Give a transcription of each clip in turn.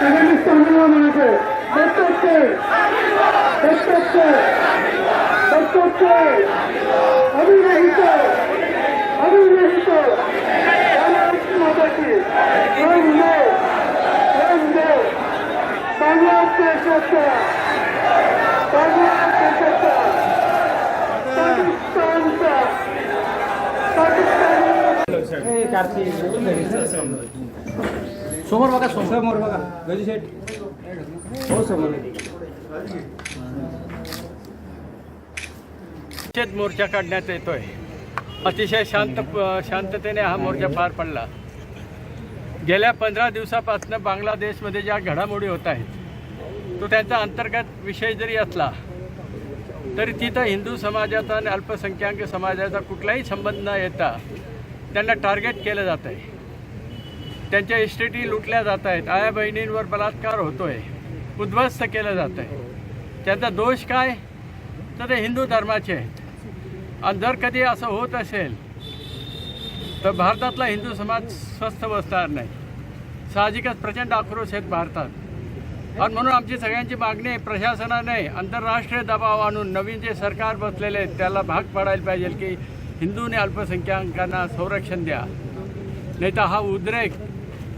তাজিকিস্তানিয়ানকে দত্তকে দত্তকে দত্তকে অবিরহিত অবিরহিত মাতাকে রঙ্গে রঙ্গে বাংলাদেশ বাংলাদেশ পাকিস্তান পাকিস্তান এই কার্তিক समोर बघा समोर. बघा. गजी शेठ. हो समोर. निषेध मोर्चा काढण्यात येतोय. अतिशय शांत शांततेने हा मोर्चा पार पडला. गेल्या पंधरा दिवसापासून बांगलादेशमध्ये ज्या घडामोडी होत आहेत तो त्यांचा अंतर्गत विषय जरी असला तरी तिथं हिंदू समाजाचा आणि अल्पसंख्याक समाजाचा कुठलाही संबंध न येता त्यांना टार्गेट केलं जात आहे त्यांच्या इस्टेटी लुटल्या जात आहेत. आया बहिणींवर बलात्कार होतोय. उद्ध्वस्त केलं जात आहे त्यांचा दोष काय? तर ते हिंदू धर्माचे आहेत. आणि जर कधी असं होत असेल तर भारतातला हिंदू समाज स्वस्थ बसणार नाही. साहजिकच प्रचंड आक्रोश आहेत भारतात. आणि म्हणून आमची सगळ्यांची मागणी आहे प्रशासनाने आंतरराष्ट्रीय दबाव आणून नवीन जे सरकार बसलेले आहेत त्याला भाग पाडायला पाहिजे की हिंदू आणि अल्पसंख्याकांना संरक्षण द्या. नाहीतर हा उद्रेक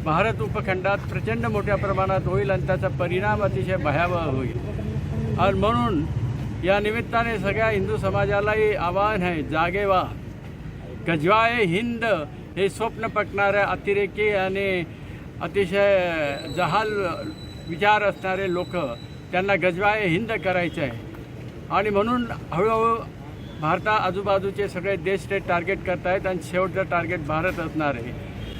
भारत उपखंडात प्रचंड मोठ्या प्रमाणात होईल आणि त्याचा परिणाम अतिशय भयावह होईल. आणि म्हणून या निमित्ताने सगळ्या हिंदू समाजालाही आवाहन आहे जागे व्हा. गजवाय हिंद हे स्वप्न पटणाऱ्या अतिरेकी आणि अतिशय जहाल विचार असणारे लोक त्यांना गजवाए हिंद करायचे आहे आणि म्हणून हळूहळू भारता आजूबाजूचे सगळे देश ते टार्गेट करतायत आणि शेवटचं टार्गेट भारत असणार आहे.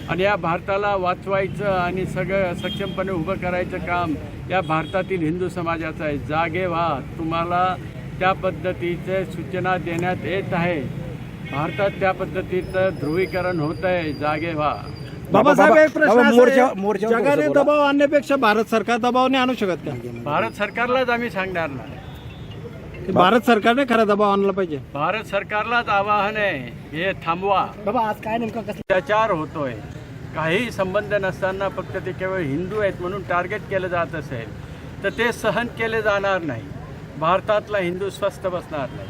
आणि या भारताला वाचवायचं आणि सगळं सक्षमपणे उभं करायचं काम या भारतातील हिंदू समाजाचं आहे. जागे व्हा. तुम्हाला त्या पद्धतीचे सूचना देण्यात येत आहे. भारतात त्या पद्धतीचं ध्रुवीकरण होत आहे. जागे व्हा. बाबासाहेब एक प्रश्न जगाने? दबाव आणण्यापेक्षा भारत सरकार दबाव नाही आणू शकत का? भारत सरकारलाच आम्ही सांगणार नाही. भारत सरकारने खरा दबाव आणला पाहिजे. भारत सरकारलाच आवाहन आहे हे थांबवा. बाबा आज काय नेमकं कसं अत्याचार होतोय. काही संबंध नसताना फक्त ते केवळ हिंदू आहेत म्हणून टार्गेट केलं जात असेल तर ते सहन केले जाणार नाही. भारतातला हिंदू स्वस्थ बसणार नाही.